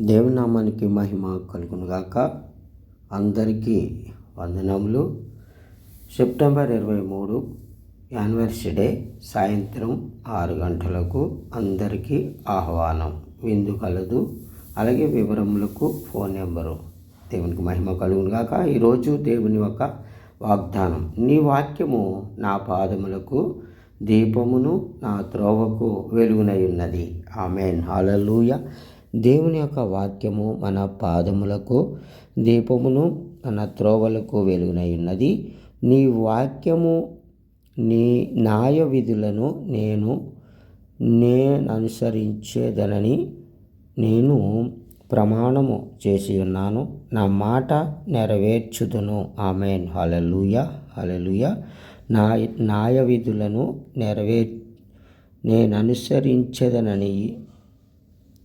దేవునామానికి మహిమ కలుగునుగాక. అందరికీ వందనములు. సెప్టెంబర్ ఇరవై మూడు యానివర్సరీ డే సాయంత్రం ఆరు గంటలకు అందరికీ ఆహ్వానం. విందు కలదు. అలాగే వివరములకు ఫోన్ నెంబరు. దేవునికి మహిమ కలుగునుగాక. ఈరోజు దేవుని యొక్క వాగ్దానం. నీ వాక్యము నా పాదములకు దీపమును నా త్రోవకు వెలుగునై ఉన్నది. ఆమెన్. హాలూయ దేవుని యొక్క వాక్యము మన పాదములకు దీపమును మన త్రోవలకు వెలుగునై ఉన్నది. నీ వాక్యము నీ న్యాయ విధులను నేను నేను అనుసరించేదనని నేను ప్రమాణము చేసి ఉన్నాను. నా మాట నెరవేర్చుదును. ఆమెన్. హలలుయ హలలుయ నా న్యాయ విధులను నెరవేర్ నేను అనుసరించదనని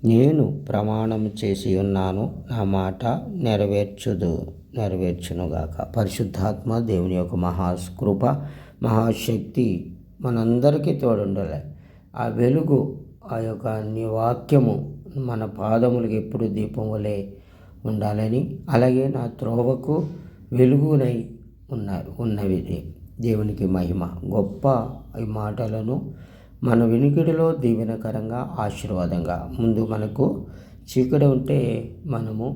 నేను ప్రమాణం చేసి ఉన్నాను. నా మాట నెరవేర్చుదు. నెరవేర్చునుగాక. పరిశుద్ధాత్మ దేవుని యొక్క మహాకృప మహాశక్తి మనందరికీ తోడుండాలి. ఆ వెలుగు ఆ యొక్క నివాక్యము మన పాదములకు ఎప్పుడు దీపం వలె ఉండాలని అలాగే నా త్రోవకు వెలుగునై ఉన్న ఉన్నవి దేవునికి మహిమ. గొప్ప ఈ మాటలను మన వినికిడిలో దీవెనకరంగా ఆశీర్వాదంగా. ముందు మనకు చీకటి ఉంటే మనము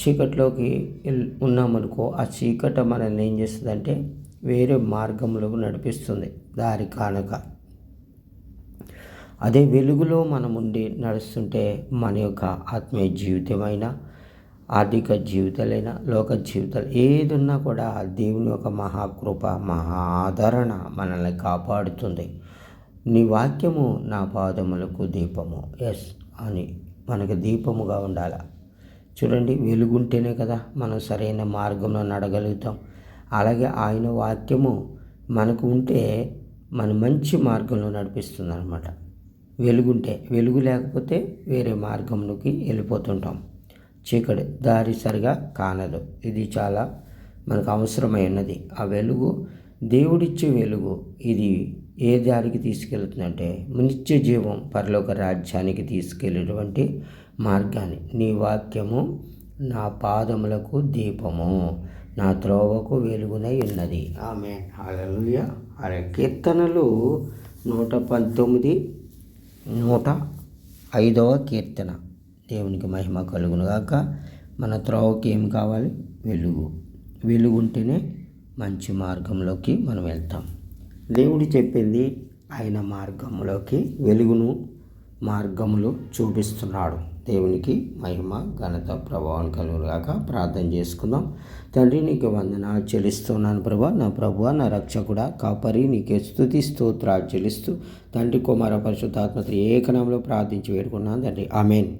చీకటిలోకి ఉన్నామనుకో ఆ చీకట మనల్ని ఏం చేస్తుందంటే వేరే మార్గంలో నడిపిస్తుంది. దారి కానక. అదే వెలుగులో మనం ఉండి నడుస్తుంటే మన యొక్క ఆత్మీయ జీవితమైన ఆర్థిక జీవితాలైనా లోక జీవితాలు ఏది ఉన్నా కూడా దేవుని యొక్క మహాకృప మహా ఆదరణ మనల్ని కాపాడుతుంది. నీ వాక్యము నా పాదములకు దీపము. ఎస్ అని మనకు దీపముగా ఉండాలి. చూడండి వెలుగుంటేనే కదా మనం సరైన మార్గంలో నడగలుగుతాం. అలాగే ఆయన వాక్యము మనకు ఉంటే మన మంచి మార్గంలో నడిపిస్తుంది అనమాట వెలుగుంటే వెలుగు లేకపోతే వేరే మార్గంలోకి వెళ్ళిపోతుంటాం. చీకటి దారి సరిగా కానదు. ఇది చాలా మనకు అవసరమైనది. ఆ వెలుగు దేవుడిచ్చే వెలుగు ఇది ఏ దారికి తీసుకెళ్తుందంటే నిత్య జీవం పరలోక రాజ్యానికి తీసుకెళ్ళేటువంటి మార్గాన్ని. నీ వాక్యము నా పాదములకు దీపము నా త్రోవకు వెలుగునై ఉన్నది. ఆమె అలలుయ అరే కీర్తనలు నూట పంతొమ్మిది నూట ఐదవ కీర్తన. దేవునికి మహిమ కలుగునుగాక మన త్రోవకి ఏం కావాలి? వెలుగు. వెలుగు ఉంటేనే మంచి మార్గంలోకి మనం వెళ్తాం. దేవుడు చెప్పింది ఆయన మార్గంలోకి వెలుగును మార్గములు చూపిస్తున్నాడు. దేవునికి మహిమ ఘనత ప్రభావం కలుగుగాక ప్రార్థన చేసుకుందాం. తండ్రి నీకు వందన చెల్లిస్తున్నాను ప్రభా. నా ప్రభు నా రక్షకుడ కాపరి నీకే స్థుతి స్తోత్రాలు చెల్లిస్తూ తండ్రి కుమార పరిశుద్ధాత్మ ఏకనంలో ప్రార్థించి వేడుకున్నాను తండ్రి ఆమెన్.